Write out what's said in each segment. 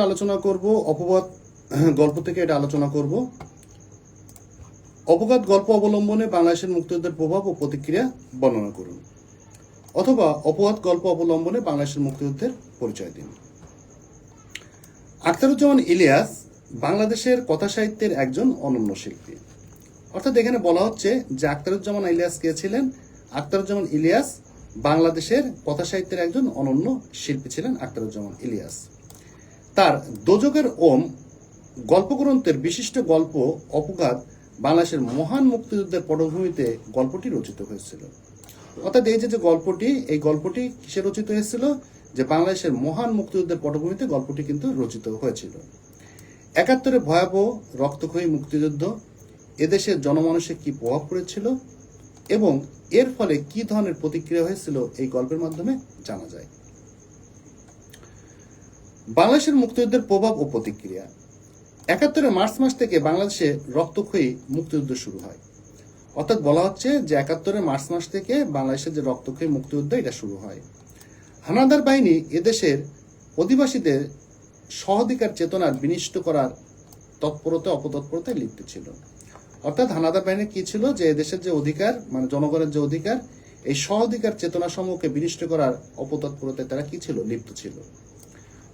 আলোচনা করব, অপবাদ, গল্প থেকে এটা আলোচনা করব। অপঘাত গল্প অবলম্বনে বাংলাদেশের মুক্তিযুদ্ধের প্রভাব ও প্রতিক্রিয়া বর্ণনা করুন। অথবা অপঘাত গল্প অবলম্বনে বাংলাদেশের মুক্তিযুদ্ধের পরিচয় দিন। আখতারুজ্জামান ইলিয়াস বাংলাদেশের কথা সাহিত্যের একজন অনন্য শিল্পী। অর্থাৎ এখানে বলা হচ্ছে যে আখতারুজ্জামান ইলিয়াস কে ছিলেন? আখতারুজ্জামান ইলিয়াস বাংলাদেশের কথা সাহিত্যের একজন অনন্য শিল্পী ছিলেন আখতারুজ্জামান ইলিয়াস। তার দোজকের ওম গল্পগ্রন্থের বিশিষ্ট গল্প অপঘাত বাংলাদেশের মহান মুক্তিযুদ্ধের পটভূমিতে গল্পটি রচিত হয়েছিল। অর্থাৎ এই যে গল্পটি, এই গল্পটি কিসে রচিত হয়েছিল? যে বাংলাদেশের মহান মুক্তিযুদ্ধের পটভূমিতে গল্পটি কিন্তু রচিত হয়েছিল। একাত্তরে ভয়াবহ রক্তক্ষয়ী মুক্তিযুদ্ধ, এদেশের জনমানুষে কি প্রভাব পড়েছিল এবং এর ফলে কি ধরনের প্রতিক্রিয়া হয়েছিল এই গল্পের মাধ্যমে জানা যায়। বাংলাদেশের মুক্তিযুদ্ধের প্রভাব ও প্রতিক্রিয়া। একাত্তরের মার্চ মাস থেকে বাংলাদেশে রক্তক্ষয়ী মুক্তিযুদ্ধ শুরু হয়। অর্থাৎ বলা হচ্ছে যে একাত্তরের মার্চ মাস থেকে বাংলাদেশের যে রক্তক্ষয়ী মুক্তিযুদ্ধ, এটা শুরু হয়। হানাদার বাহিনী এদেশের অধিবাসীদের সহধিকার চেতনার বিনিষ্ট করার তৎপরতা, অপতৎপরতায় লিপ্ত ছিল। অর্থাৎ হানাদার বাহিনী কি ছিল? যে এদেশের যে অধিকার মানে জনগণের যে অধিকার, এই সহধিকার চেতনা সমূহকে বিনিষ্ট করার অপতৎপরতায় তারা কি ছিল? লিপ্ত ছিল।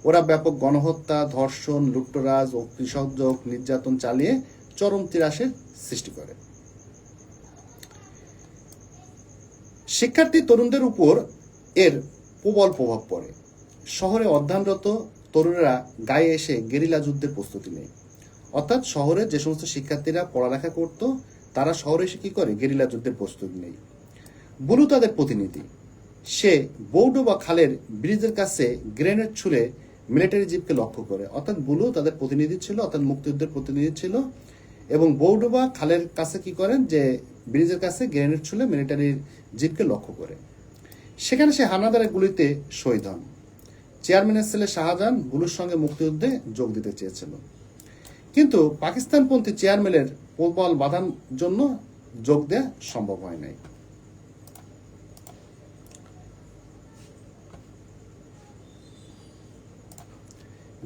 ওরা ব্যাপক গণহত্যা, ধর্ষণ লুট্টরাজ ও কৃষকযোগ নির্যাতন চালিয়ে চরম তিরাসের সৃষ্টি করে। শিক্ষার্থী তরুণদের উপর এর প্রবল প্রভাব পড়ে। শহরে অধ্যয়নরত তরুণেরা গায়ে এসে গেরিলা যুদ্ধের প্রস্তুতি নেয়। অর্থাৎ শহরে যে সমস্ত শিক্ষার্থীরা পড়ালেখা করত, তারা শহরে এসে কি করে? গেরিলা যুদ্ধের প্রস্তুতি নেয়। বুলু তাদের প্রতিনিধি। সে বৌডো বা খালের ব্রিজের কাছে গ্রেনেড ছুড়ে মিলিটারি জিপকে লক্ষ্য করে। অর্থাৎ বুলু তাদের প্রতিনিধি ছিল, অর্থাৎ মুক্তিযুদ্ধের প্রতিনিধি ছিল। এবং বৌডোবা খালের কাছে কি করেন? যে ব্রিজের কাছে গ্রেনেড ছুড়ে মিলিটারির জিপকে লক্ষ্য করে। সেখানে সে হানাদারের গুলিতে শহীদ হন। চেয়ারম্যানের ছেলে শাহজাহান বুলুর সঙ্গে মুক্তিযুদ্ধে যোগ দিতে চেয়েছিল। কিন্তু পাকিস্তানপন্থী চেয়ারম্যানের প্রবল বাধার জন্য যোগ দেওয়া সম্ভব হয় নাই।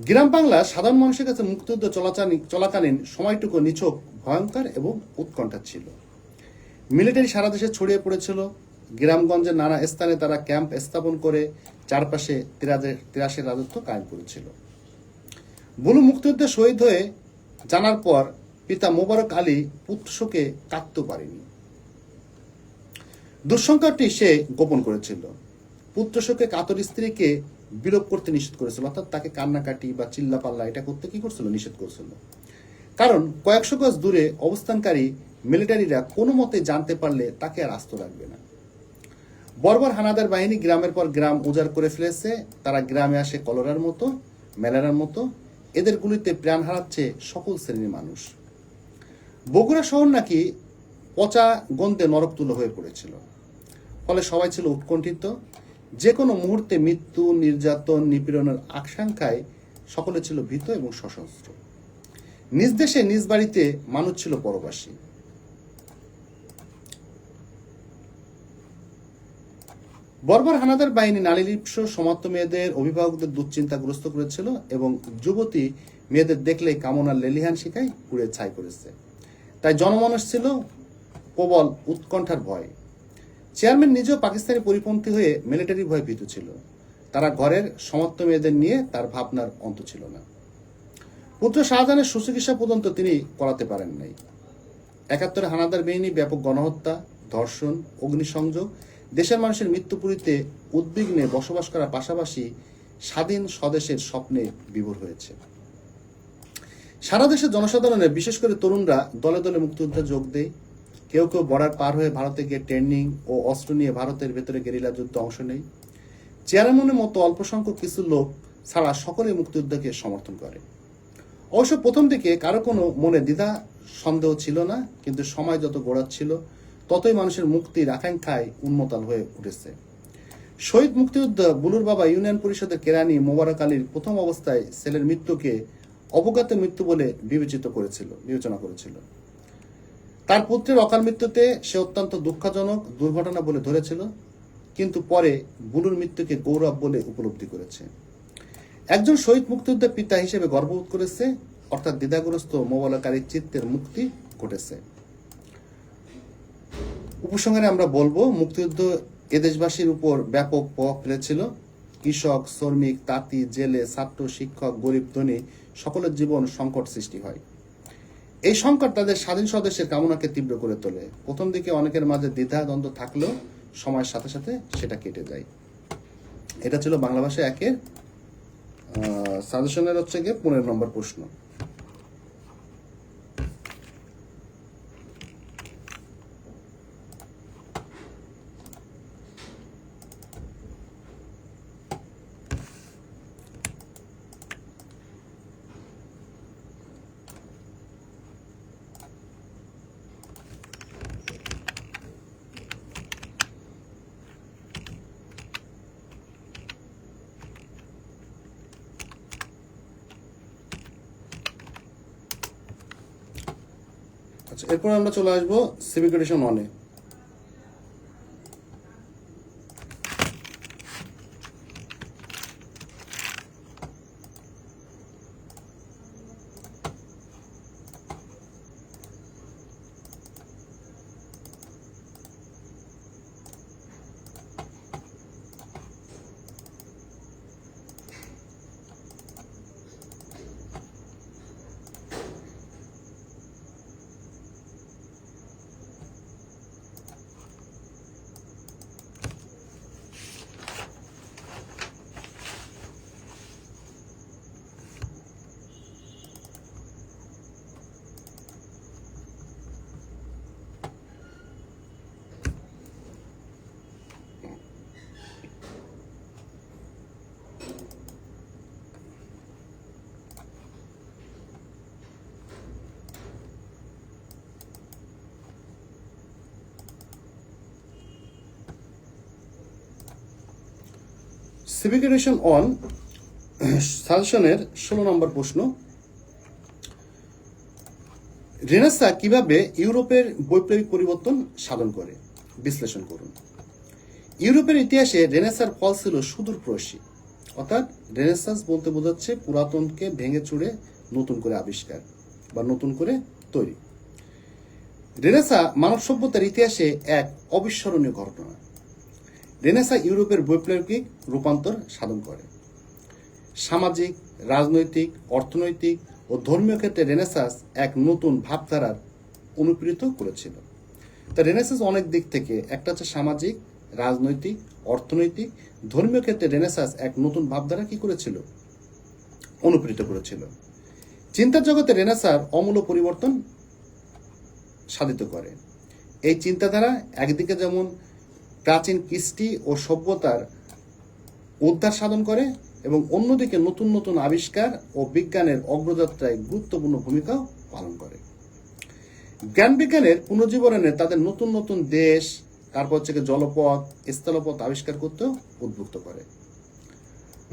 গ্রাম বাংলা সাধারণ মানুষের কাছে মুক্তিযুদ্ধ চলাচালি চলাকালীন সময়টুকু নিছক, ভয়ঙ্কর এবং উৎকণ্ঠা ছিল। মিলিটারি সারা দেশে ছড়িয়ে পড়েছিল। গ্রামগঞ্জের নানা স্থানে তারা ক্যাম্প স্থাপন করে চারপাশে তিরাশের রাজত্ব কায়েম করেছিল। বুলু মুক্তিযুদ্ধে শহীদ হয়ে জানার পর পিতা মোবারক আলী পুত্রশোকে কাঁদতে পারেনি। দুঃসংখ্যাটি সে গোপন করেছিল। পুত্রশোকে কাতর স্ত্রীকে বিলোপ করতে নিষেধ করেছিল, অর্থাৎ তাকে কান্নাকাটি বা চিল্লাপাল্লা এটা করতে কি করছিল? নিষেধ করেছিল। কারণ কয়েকশো গজ দূরে অবস্থানকারী মিলিটারিরা কোনো মতে জানতে পারলে তাকে আর আস্ত রাখবে না। বর্বর হানাদার বাহিনী গ্রামের পর গ্রাম উজাড় করে ফেলেছে। তারা গ্রামে আসে কলরার মতো, মেলারার মতো। এদের গুলিতে প্রাণ হারাচ্ছে সকল শ্রেণির মানুষ। বগুড়া শহর নাকি পচা গন্ধে নরকতুলো হয়ে পড়েছিল। ফলে সবাই ছিল উৎকণ্ঠিত। যে কোনো মুহূর্তে মৃত্যু, নির্যাতন, নিপীড়নের আশঙ্কায় সকলে ছিল ভীত এবং সশস্ত্র। নিজ দেশে, নিজ বাড়িতে মানুষ ছিল পরবাসী। বর্বর হানাদার বাহিনী নারী লিপ্স সমাপ্ত মেয়েদের, অভিভাবকদের দুশ্চিন্তাগ্রস্ত করেছিল এবং যুবতী মেয়েদের দেখলেই কামনার লেলিহান শিখায় পুড়ে ছাই করেছে। তাই জনমানুষ ছিল প্রবল উৎকণ্ঠার ভয়। চেয়ারম্যান নিজেও পাকিস্তানি পরিপন্থী হয়ে মিলিটারি ভয়ে ভীত ছিল। তারা ঘরের সমাপ্ত মেয়েদের নিয়ে তার ভাবনার অন্ত ছিল না। পুত্র শাহজাহানের সুচিকিৎসা পর্যন্ত তিনি করাতে পারেন নাই। একাত্তরে হানাদার বাহিনী, ব্যাপক গণহত্যা, ধর্ষণ, অগ্নিসংযোগ, দেশের মানুষের মৃত্যুপুরীতে উদ্বিগ্নে বসবাস করার পাশাপাশি স্বাধীন স্বদেশের স্বপ্নে বিভোর হয়েছে। সারা দেশের জনসাধারণের, বিশেষ করে তরুণরা, দলে দলে মুক্তিযুদ্ধে যোগ দেয়। কেউ কেউ বর্ডার পার হয়ে ভারতে গিয়ে ট্রেনিং ও অস্ত্র নিয়ে ভারতের ভেতরে গেরিলা যুদ্ধে অংশ নেয়। চেয়ারম্যানের মতো অল্প সংখ্যক কিছু লোক ছাড়া সকলে মুক্তিযুদ্ধকে সমর্থন করে। অবশ্য প্রথম দিকে কারও কোনো মনে দ্বিধা, সন্দেহ ছিল না, কিন্তু সময় যত গোড়াচ্ছিল, ততই মানুষের মুক্তির আকাঙ্ক্ষায় উন্মতাল হয়ে উঠেছে। শহীদ মুক্তিযুদ্ধ বুলুর বাবা ইউনিয়ন পরিষদের কেরানি মোবারক আলীর প্রথম অবস্থায় ছেলের মৃত্যুকে অবগত মৃত্যু বলে বিবেচিত করেছিল, বিবেচনা করেছিল। তার পুত্রের অকাল মৃত্যুতে সে অত্যন্ত দুঃখজনক দুর্ঘটনা বলে ধরেছিল, কিন্তু পরে বুলুর মৃত্যুকে গৌরব বলে উপলব্ধি করেছে। একজন শহীদ মুক্তিযোদ্ধার পিতা হিসেবে গর্ববোধ করেছে, অর্থাৎ দ্বিধাগ্রস্ত মোবালকারীর চিত্তের মুক্তি ঘটেছে। উপসংহারে আমরা বলব, মুক্তিযুদ্ধ এদেশবাসীর উপর ব্যাপক প্রভাব ফেলেছিল। কৃষক, শ্রমিক, তাঁতি, জেলে, ছাত্র, শিক্ষক, গরিব, ধনী, সকলের জীবন সংকট সৃষ্টি হয়। এই সংকট তাদের স্বাধীন স্বদেশের কামনাকে তীব্র করে তোলে। প্রথম দিকে অনেকের মাঝে দ্বিধা দ্বন্দ্ব থাকলেও সময়ের সাথে সাথে সেটা কেটে যায়। এটা ছিল বাংলা ভাষায় একের সাজেশনের হচ্ছে গিয়ে পনেরো নম্বর প্রশ্ন। এরপর আমরা চলে আসব সিভিক এডুকেশন ওয়ানে সিভিক এডুকেশন অন সাজেশনের ষোলো নম্বর প্রশ্ন। রেনেসা কীভাবে ইউরোপের বৈপ্লবিক পরিবর্তন সাধন করে? বিশ্লেষণ করুন। ইউরোপের ইতিহাসে রেনেসার ফল ছিল সুদূরপ্রসী অর্থাৎ রেনেসাস বলতে বোঝাচ্ছে পুরাতনকে ভেঙে চুড়ে নতুন করে আবিষ্কার বা নতুন করে তৈরি। রেনেসা মানব সভ্যতার ইতিহাসে এক অবিস্মরণীয় ঘটনা। রেনেসা ইউরোপের বৈপ্লবিক রূপান্তর সাধন করে। সামাজিক, রাজনৈতিক, অর্থনৈতিক ও ধর্মীয় ক্ষেত্রে রেনেসাস এক নতুন ভাবধারার অনুপ্রেরিত করেছিল। তা রেনেসাস অনেক দিক থেকে, একটা হচ্ছে সামাজিক, রাজনৈতিক, অর্থনৈতিক, ধর্মীয় ক্ষেত্রে রেনেসাস এক নতুন ভাবধারা কি করেছিল? অনুপ্রেরিত করেছিল। চিন্তার জগতে রেনেসার অমূল্য পরিবর্তন সাধিত করে। এই চিন্তাধারা একদিকে যেমন প্রাচীন কৃষ্টি ও সভ্যতার উদ্ধার সাধন করে এবং অন্যদিকে নতুন নতুন আবিষ্কার ও বিজ্ঞানের অগ্রযাত্রায় গুরুত্বপূর্ণ ভূমিকা পালন করে। জ্ঞান বিজ্ঞানের পুনর্জীবনে তাদের নতুন নতুন দেশ, তারপর হচ্ছে জলপথ, স্থলপথ আবিষ্কার করতেও উদ্বুদ্ধ করে।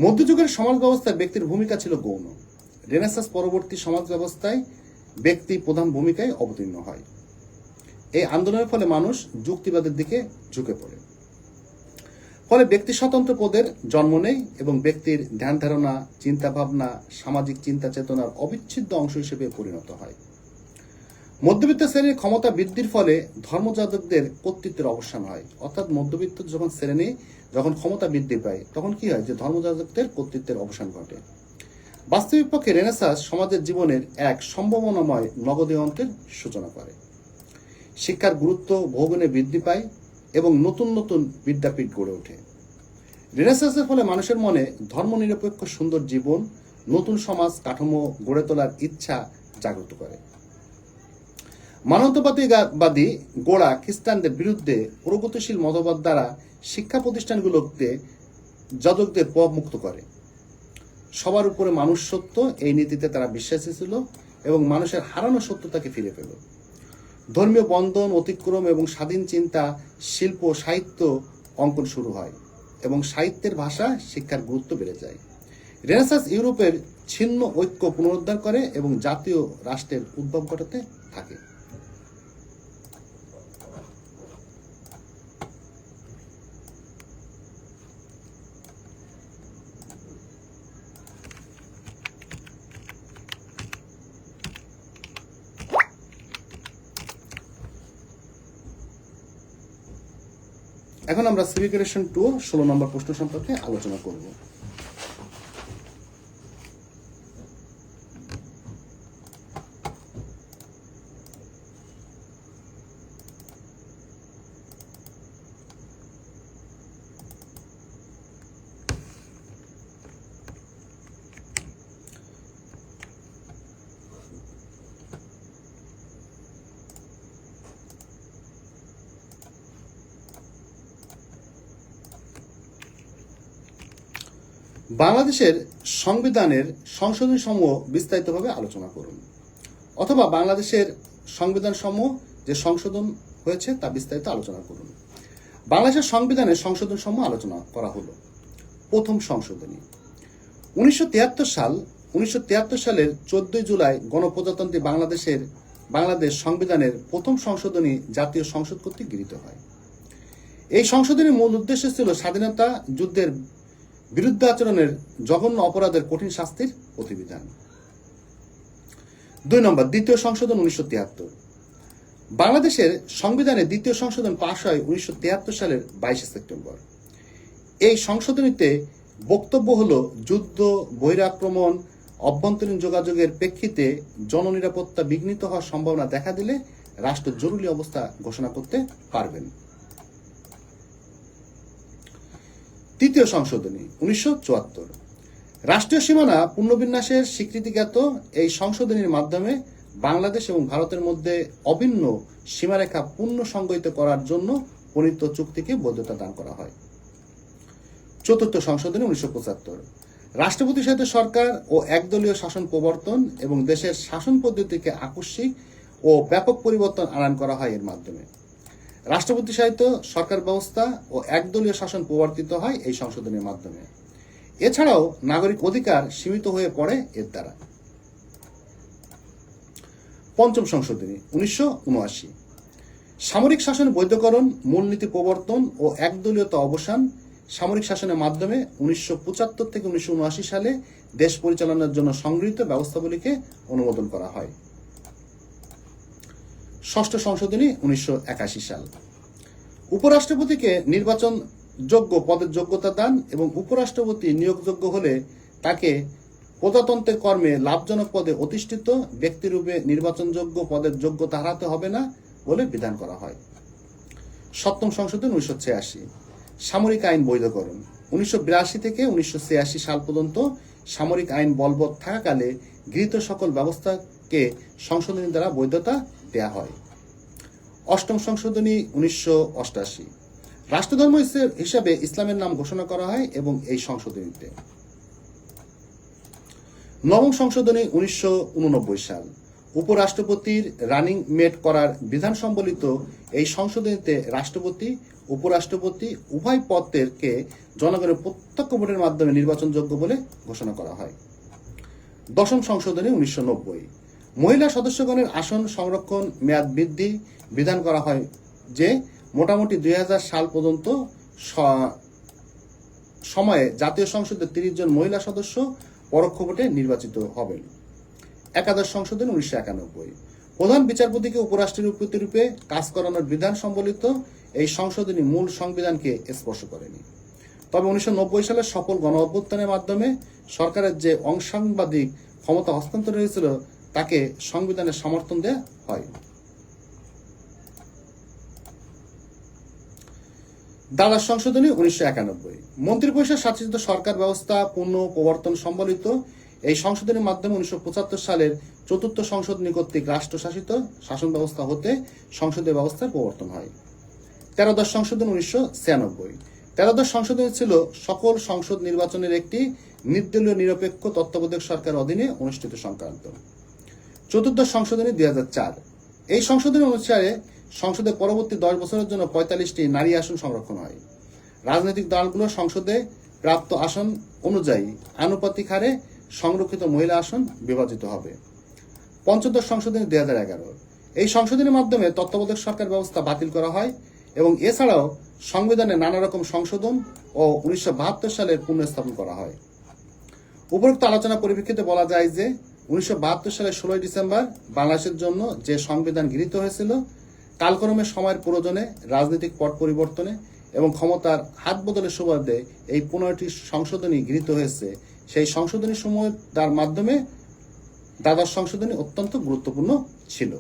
মধ্যযুগের সমাজ ব্যবস্থায় ব্যক্তির ভূমিকা ছিল গৌণ। রেনেসাস পরবর্তী সমাজ ব্যবস্থায় ব্যক্তি প্রধান ভূমিকায় অবতীর্ণ হয়। আন্দোলনের ফলে মানুষ যুক্তিবাদের দিকে ঝুঁকে পড়ে। ফলে ব্যক্তি স্বতন্ত্র পদের জন্ম নেয় এবং ব্যক্তির ধ্যান ধারণা চিন্তা ভাবনা সামাজিক চিন্তা চেতনার অবিচ্ছেদ্য অংশ হিসেবে পরিণত হয়। মধ্যবিত্ত শ্রেণির ক্ষমতা বৃদ্ধির ফলে ধর্মযাজকদের কর্তৃত্বের অবসান হয়। অর্থাৎ মধ্যবিত্ত যখন শ্রেণি, যখন ক্ষমতা বৃদ্ধি পায়, তখন কি হয় যে ধর্মযাজকদের কর্তৃত্বের অবসান ঘটে। বাস্তবিক পক্ষে রেনেসাস সমাজের জীবনের এক সম্ভাবনাময় নগদেয়ন্তের সূচনা করে। শিক্ষার গুরুত্ব বহুগুণে বৃদ্ধি পায় এবং নতুন নতুন বিদ্যাপীঠ গড়ে ওঠে। রেনেসাসের ফলে মানুষের মনে ধর্মনিরপেক্ষ সুন্দর জীবন, নতুন সমাজ কাঠামো গড়ে তোলার ইচ্ছা জাগ্রত করে। মানবতাবাদী গোড়া খ্রিস্টানদের বিরুদ্ধে প্রগতিশীল মতবাদ দ্বারা শিক্ষা প্রতিষ্ঠানগুলোতে যাজকদের মুক্ত করে। সবার উপরে মানুষ সত্য এই নীতিতে তারা বিশ্বাসী ছিল এবং মানুষের হারানো সত্যতাকে ফিরে পেল। ধর্মীয় বন্ধন, অতিক্রম এবং স্বাধীন চিন্তা, শিল্প, সাহিত্য অঙ্কন শুরু হয় এবং সাহিত্যের ভাষা শিক্ষার গুরুত্ব বেড়ে যায়। রেনেসাস ইউরোপের ছিন্ন ঐক্য পুনরুদ্ধার করে এবং জাতীয় রাষ্ট্রের উদ্ভব ঘটাতে থাকে। এখন আমরা সিভিক রেশন টু ষোলো নম্বর প্রশ্ন সম্পর্কে আলোচনা করব। বাংলাদেশের সংবিধানের সংশোধন সমূহ বিস্তারিতভাবে আলোচনা করুন। অথবা বাংলাদেশের সংবিধান সমূহ যে সংশোধন হয়েছে তা বিস্তারিত আলোচনা করুন। বাংলাদেশের সংবিধানের সংশোধন সমূহ আলোচনা করা হলো। প্রথম সংশোধনী। উনিশশো তিয়াত্তর সাল, উনিশশো তিয়াত্তর সালের চোদ্দই জুলাই গণপ্রজাতন্ত্রী বাংলাদেশের, বাংলাদেশ সংবিধানের প্রথম সংশোধনী জাতীয় সংসদ কর্তৃক গৃহীত হয়। এই সংশোধনের মূল উদ্দেশ্য ছিল স্বাধীনতা যুদ্ধের বিরুদ্ধে আচরণের জঘন্য অপরাধের কঠিন শাস্তির প্রতিবিধান দুই নম্বর, দ্বিতীয় সংশোধন উনিশশো তিয়াত্তর। বাংলাদেশের সংবিধানে দ্বিতীয় সংশোধন পাশ হয় উনিশশো তিয়াত্তর সালের বাইশে সেপ্টেম্বর। এই সংশোধনীতে বক্তব্য হল যুদ্ধ, বহিরাক্রমণ, অভ্যন্তরীণ যোগাযোগের প্রেক্ষিতে জননিরাপত্তা বিঘ্নিত হওয়ার সম্ভাবনা দেখা দিলে রাষ্ট্র জরুরি অবস্থা ঘোষণা করতে পারবেন। তৃতীয় সংশোধনী, উনিশশো চুয়াত্তর। রাষ্ট্রীয় সীমানা পুনর্বিন্যাসের স্বীকৃতিজ্ঞাত এই সংশোধনীর মাধ্যমে বাংলাদেশ এবং ভারতের মধ্যে অভিন্ন সীমারেখা পূর্ণ সংজ্ঞায়িত করার জন্য প্রণীত চুক্তিকে বৈধতা দান করা হয়। চতুর্থ সংশোধনী, উনিশশো পঁচাত্তর। রাষ্ট্রপতি সহিত সরকার ও একদলীয় শাসন প্রবর্তন এবং দেশের শাসন পদ্ধতিকে আকস্মিক ও ব্যাপক পরিবর্তন আনয়ন করা হয় এর মাধ্যমে। রাষ্ট্রপতি সাহিত্য, সরকার ব্যবস্থা ও একদলীয় শাসন প্রবর্তিত হয় এই সংশোধনের মাধ্যমে। এছাড়াও নাগরিক অধিকার সীমিত হয়ে পড়ে এর দ্বারা। পঞ্চম সংশোধনী, উনিশশো উনআশি। সামরিক শাসন বৈধকরণ, মূলনীতি প্রবর্তন ও একদলীয়তা অবসান সামরিক শাসনের মাধ্যমে উনিশশো পঁচাত্তর থেকে উনিশশো উনআশি সালে দেশ পরিচালনার জন্য সংগৃহীত ব্যবস্থাগুলিকে অনুমোদন করা হয়। ষষ্ঠ সংশোধনী উনিশশো একাশি সাল। উপরাষ্ট্রপতিকে নির্বাচন যোগ্য পদের যোগ্যতা দান এবং উপরাষ্ট্রপতি নিয়োগযোগ্য হলে তাকে প্রজাতন্ত্রের কর্মে লাভজনক পদে অধিষ্ঠিত ব্যক্তিরূপে নির্বাচনযোগ্য পদের যোগ্যতা হারাতে হবে না বলে বিধান করা হয়। সপ্তম সংশোধন উনিশশো ছিয়াশি। সামরিক আইন বৈধকরণ। উনিশশো বিরাশি থেকে উনিশশো ছিয়াশি সাল পর্যন্ত সামরিক আইন বলবৎ থাকাকালে গৃহীত সকল ব্যবস্থাকে সংশোধনী দ্বারা বৈধতা দেয়া হয়। অষ্টম সংশোধনী উনিশশো অষ্টাশি। রাষ্ট্রধর্ম হিসাবে ইসলামের নাম ঘোষণা করা হয় এবং এই সংশোধনীতে। নবম সংশোধনী উনিশশো উননব্বই সাল। উপরাষ্ট্রপতির রানিং মেট করার বিধান সম্বলিত এই সংশোধনীতে রাষ্ট্রপতি, উপরাষ্ট্রপতি উভয় পদকে জনগণের প্রত্যক্ষ ভোটের মাধ্যমে নির্বাচনযোগ্য বলে ঘোষণা করা হয়। দশম সংশোধনী উনিশশো নব্বই। মহিলা সদস্যগণের আসন সংরক্ষণ মেয়াদ বৃদ্ধি বিধান করা হয় যে মোটামুটি দুই হাজার সাল পর্যন্ত সময়ে জাতীয় সংসদে তিরিশ জন মহিলা সদস্য পরোক্ষ ভোটে নির্বাচিত হবেন। একাদশ সংশোধন উনিশশো একানব্বই। প্রধান বিচারপতিকে উপরাষ্ট্রপতি রূপে কাজ করানোর বিধান সম্বলিত এই সংশোধনী মূল সংবিধানকে স্পর্শ করেনি। তবে উনিশশো নব্বই সালে সফল গণ অভ্যুত্থানের মাধ্যমে সরকারের যে অংশাংবাদিক ক্ষমতা হস্তান্তর হয়েছিল তাকে সংবিধানের সমর্থন দেওয়া হয়। দ্বাদশ সংশোধনী উনিশশো একানব্বই। মন্ত্রিপরিষদ সরকার ব্যবস্থা পূর্ণ প্রবর্তন সম্বলিত। এই সংশোধনের মাধ্যমে উনিশশো পঁচাত্তর সালের চতুর্থ সংশোধনী কর্তৃক রাষ্ট্রশাসিত শাসন ব্যবস্থা হতে সংসদীয় ব্যবস্থার প্রবর্তন হয়। তেরোদশ সংশোধন উনিশশো ছিয়ানব্বই। তেরোদশ সংশোধনী ছিল সকল সংসদ নির্বাচনের একটি নির্দলীয় নিরপেক্ষ তত্ত্বাবধায়ক সরকার অধীনে অনুষ্ঠিত সংক্রান্ত। চতুর্দশ সংশোধনী দুই হাজার চার। এই সংশোধনী অনুসারে সংসদে পরবর্তী দশ বছরের জন্য পঁয়তাল্লিশটি নারী আসন সংরক্ষণ হয়। রাজনৈতিক দলগুলো সংসদে প্রাপ্ত আসন অনুযায়ী আনুপাতিক হারে সংরক্ষিত মহিলা আসন বিভাজিত হবে। পঞ্চদশ সংশোধনী দুই হাজার এগারো। এই সংশোধনের মাধ্যমে তত্ত্বাবধায়ক সরকার ব্যবস্থা বাতিল করা হয় এবং এছাড়াও সংবিধানে নানা রকম সংশোধন ও উনিশশো সালের পুনঃস্থাপন করা হয়। উপরোক্ত আলোচনা পরিপ্রেক্ষিতে বলা যায় যে উনিশশো সালে ষোলোই ডিসেম্বর বাংলাদেশের জন্য যে সংবিধান গৃহীত হয়েছিল, কালক্রমে সময়ের প্রয়োজনে রাজনৈতিক পট পরিবর্তনে এবং ক্ষমতার হাত বদলের সুবাদে এই পনেরোটি সংশোধনী গৃহীত হয়েছে। সেই সংশোধনী সময় তার মাধ্যমে দ্বাদশ সংশোধনী অত্যন্ত গুরুত্বপূর্ণ ছিল।